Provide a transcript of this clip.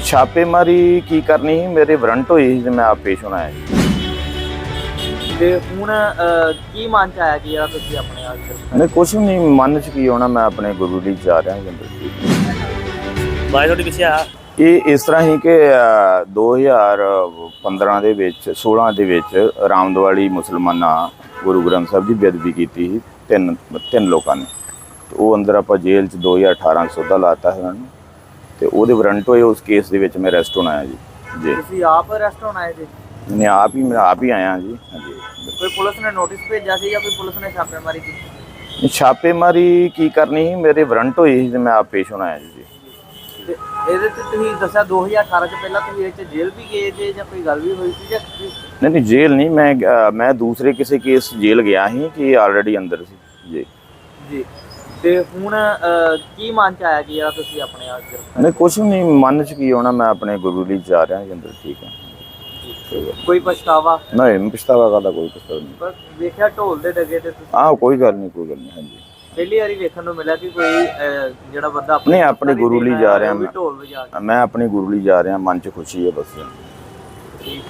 ਛਾਪੇਮਾਰੀ ਕੀ ਕਰਨੀ ਸੀ? ਮੇਰੇ ਵਾਰੰਟ ਹੋਈ ਸੀ ਤੇ ਮੈਂ ਆਪ ਪੇਸ਼ ਹੋਣਾ ਹੈ ਜੀ। ਤੇ ਹੁਣ ਅਹ, ਕੀ ਮਨ ਚ ਆਇਆ ਕਿ ਯਾਰ ਤੁਸੀਂ ਆਪਣੇ ਆਪ ਚ ਨਹੀਂ ਵੀ ਨਹੀਂ ਮਨ ਚ ਕੀ ਹੋਣਾ ਮੈਂ ਆਪਣੇ ਗੁਰੂ ਲਈ ਜਾ ਰਿਹਾ ਹਾਂ ਅੰਦਰ ਬਾਈ ਤੁਹਾਡੇ ਪਿੱਛੇ ਆ ਇਹ ਇਸ ਤਰ੍ਹਾਂ ਹੀ ਕਿ ਅ, 2015 ਦੇ ਵਿੱਚ 16 ਦੇ ਵਿੱਚ ਰਾਮਦਵਾਲੀ ਮੁਸਲਮਾਨਾਂ ਗੁਰੂ ਗ੍ਰੰਥ ਸਾਹਿਬ ਦੀ ਬੇਅਦਬੀ ਕੀਤੀ ਸੀ ਤਿੰਨ ਤਿੰਨ ਲੋਕਾਂ ਨੇ। ਤੇ ਉਹ ਅੰਦਰ ਆਪਾਂ ਜੇਲ੍ਹ ਚ 2018 ਸੌਦਾ ਲਾਤਾ ਹੈ ਉਹਨਾਂ ਨੂੰ। ਤੇ ਉਹਦੇ ਵਾਰੰਟ ਹੋਏ ਉਸ ਕੇਸ ਦੇ ਵਿੱਚ ਮੈਂ ਅਰੈਸਟ ਹੋਣਾ ਹੈ ਜੀ। ਜੀ। ਤੁਸੀਂ ਆਪ ਅਰੈਸਟ ਹੋਣਾ ਹੈ ਜੀ? ਮੈਂ ਆਪ ਹੀ ਮੈਂ ਆਪ ਹੀ ਆਇਆ ਜੀ। ਹਾਂਜੀ। ਕੋਈ ਪੁਲਿਸ ਨੇ ਨੋਟਿਸ ਭੇਜਿਆ ਸੀ ਜਾਂ ਕੋਈ ਪੁਲਿਸ ਨੇ ਛਾਪੇਮਾਰੀ ਕੀਤੀ? ਛਾਪੇਮਾਰੀ ਕੀ ਕਰਨੀ ਸੀ? ਮੇਰੇ ਵਾਰੰਟ ਹੋਈ ਸੀ ਤੇ ਮੈਂ ਆਪ ਪੇਸ਼ ਹੋਣਾ ਹੈ ਜੀ ਤੇ ਇਹਦੇ ਤੇ ਤੁਸੀਂ ਦੱਸਿਆ 2018 ਚ ਪਹਿਲਾਂ ਤੁਸੀਂ ਇਹ ਚ ਜੇਲ੍ਹ ਵੀ ਗਏ ਜੇ ਜਾਂ ਕੋਈ ਗੱਲ ਵੀ ਹੋਈ ਸੀ ਜਾਂ ਨਹੀਂ ਨਹੀਂ ਜੇਲ੍ਹ ਨਹੀਂ ਮੈਂ ਮੈਂ ਦੂਸਰੇ ਕਿਸੇ ਕੇਸ ਜੇਲ੍ਹ ਗਿਆ ਸੀ ਕਿ ਆਲਰੇਡੀ ਅੰਦਰ ਸੀ। ਜੀ। ਜੀ। ਤੇ ਹੁਣ ਅਹ, ਕੀ ਮਨ ਚ ਆਇਆ ਕਿ ਯਾਰ ਤੁਸੀਂ ਆਪਣੇ ਆਪ ਚ ਨਹੀਂ ਵੀ ਨਹੀਂ ਮਨ 'ਚ ਕੀ ਹੋਣਾ ਮੈਂ ਆਪਣੇ ਗੁਰੂ ਲਈ ਜਾ ਰਿਹਾ ਹਾਂ ਅੰਦਰ ਠੀਕ ਹੈ। ਕੋਈ ਪਛਤਾਵਾ? ਨਹੀਂ ਪਛਤਾਵਾ ਕਰਦਾ ਕੋਈ ਪਛਤਾਵਾ ਨਹੀਂ। ਪਰ ਵੇਖਿਆ ਢੋਲ ਦੇ ਡਗੇ ਤੇ ਤੁਸੀਂ? ਆਹ ਕੋਈ ਗੱਲ ਨਹੀਂ ਕੋਈ ਗੱਲ ਨਹੀਂ ਹਾਂਜੀ। ਪਹਿਲੀ ਵਾਰੀ ਵੇਖਣ ਨੂੰ ਮਿਲਿਆ ਕਿ ਕੋਈ ਅਹ, ਜਿਹੜਾ ਬੰਦਾ ਨਹੀਂ, ਆਪਣੇ ਗੁਰੂ ਲਈ ਜਾ ਰਿਹਾ ਮੈਂ। ਢੋਲ ਵਜਾ ਕੇ। ਮੈਂ ਆਪਣੇ ਗੁਰੂ ਲਈ ਜਾ ਰਿਹਾ ਮਨ 'ਚ ਖੁਸ਼ੀ ਹੈ ਬਸ। ਠੀਕ।